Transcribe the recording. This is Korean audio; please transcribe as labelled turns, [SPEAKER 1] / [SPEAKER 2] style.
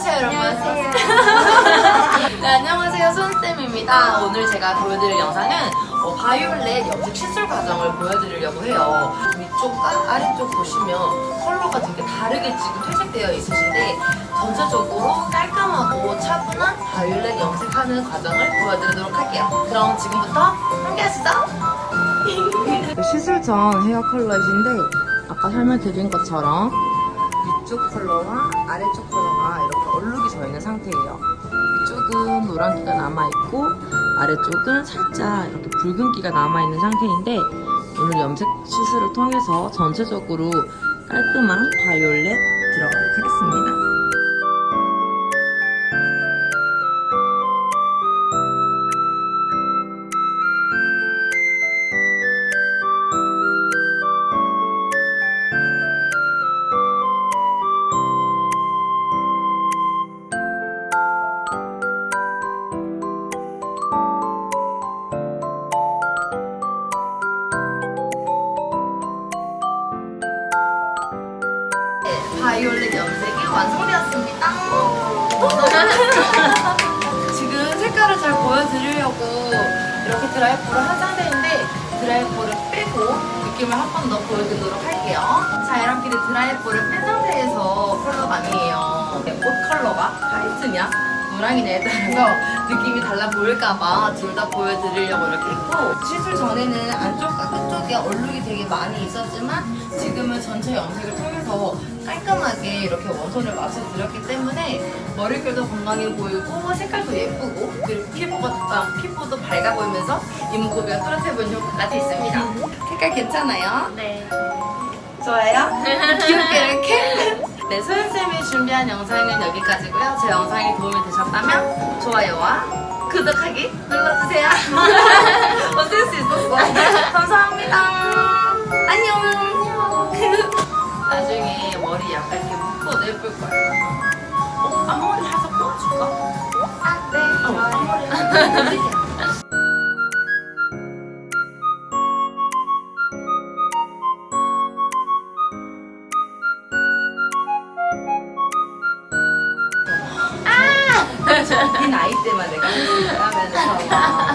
[SPEAKER 1] 인사해주세요 여러분. 네, 안녕하세요. 손쌤입니다. 오늘 제가 보여드릴 영상은 어, 바이올렛 염색 시술 과정을 보여드리려고 해요. 위쪽과 아래쪽 보시면 컬러가 되게 다르게 지금 퇴색되어 있으신데 전체적으로 깔끔하고 차분한 바이올렛 염색하는 과정을 보여드리도록 할게요. 그럼 지금부터 함께 하시죠. 시술 전 헤어 컬러이신데 아까 설명드린 것처럼 위쪽 컬러와 아래쪽 컬러 가 이렇게 얼룩이 져 있는 상태예요. 위쪽은 노란기가 남아있고 아래쪽은 살짝 이렇게 붉은기가 남아있는 상태인데 오늘 염색 시술을 통해서 전체적으로 깔끔한 바이올렛 들어가도록 하겠습니다. 완성되었습니다. 지금 색깔을 잘 보여드리려고 이렇게 드라이포를 한 상태인데 드라이포를 빼고 느낌을 한 번 더 보여드리도록 할게요. 자 이렇게 드라이포를 뺀 상태에서 컬러감이에요. 네, 옷 컬러가 화이트냐 노랑이냐에 따라서 느낌이 달라 보일까봐 둘 다 보여드리려고 이렇게 했고 시술 전에는 안쪽과 끝쪽에 얼룩이 되게 많이 있었지만 지금은 전체 염색을 통해서 깔끔하게 이렇게 원톤을 맞춰드렸기 때문에 머릿결도 건강해 보이고 색깔도 예쁘고 그리고 피부가 아, 피부도 밝아 보이면서 이목구비가 또렷해 보이는 효과까지 있습니다. 색깔 괜찮아요?
[SPEAKER 2] 네.
[SPEAKER 1] 좋아요? 귀엽게 이렇게? 네, 소연쌤이 준비한 영상은 여기까지고요. 제 영상이 도움이 되셨다면 좋아요와 구독하기 눌러주세요. 어쩔 수 있었어. 감사합니다. 어, 앞머리 살짝 꼬아줄까?
[SPEAKER 2] 아, 네.
[SPEAKER 1] 어, 앞머리 살짝. 이 나이 때만 내가 있다면서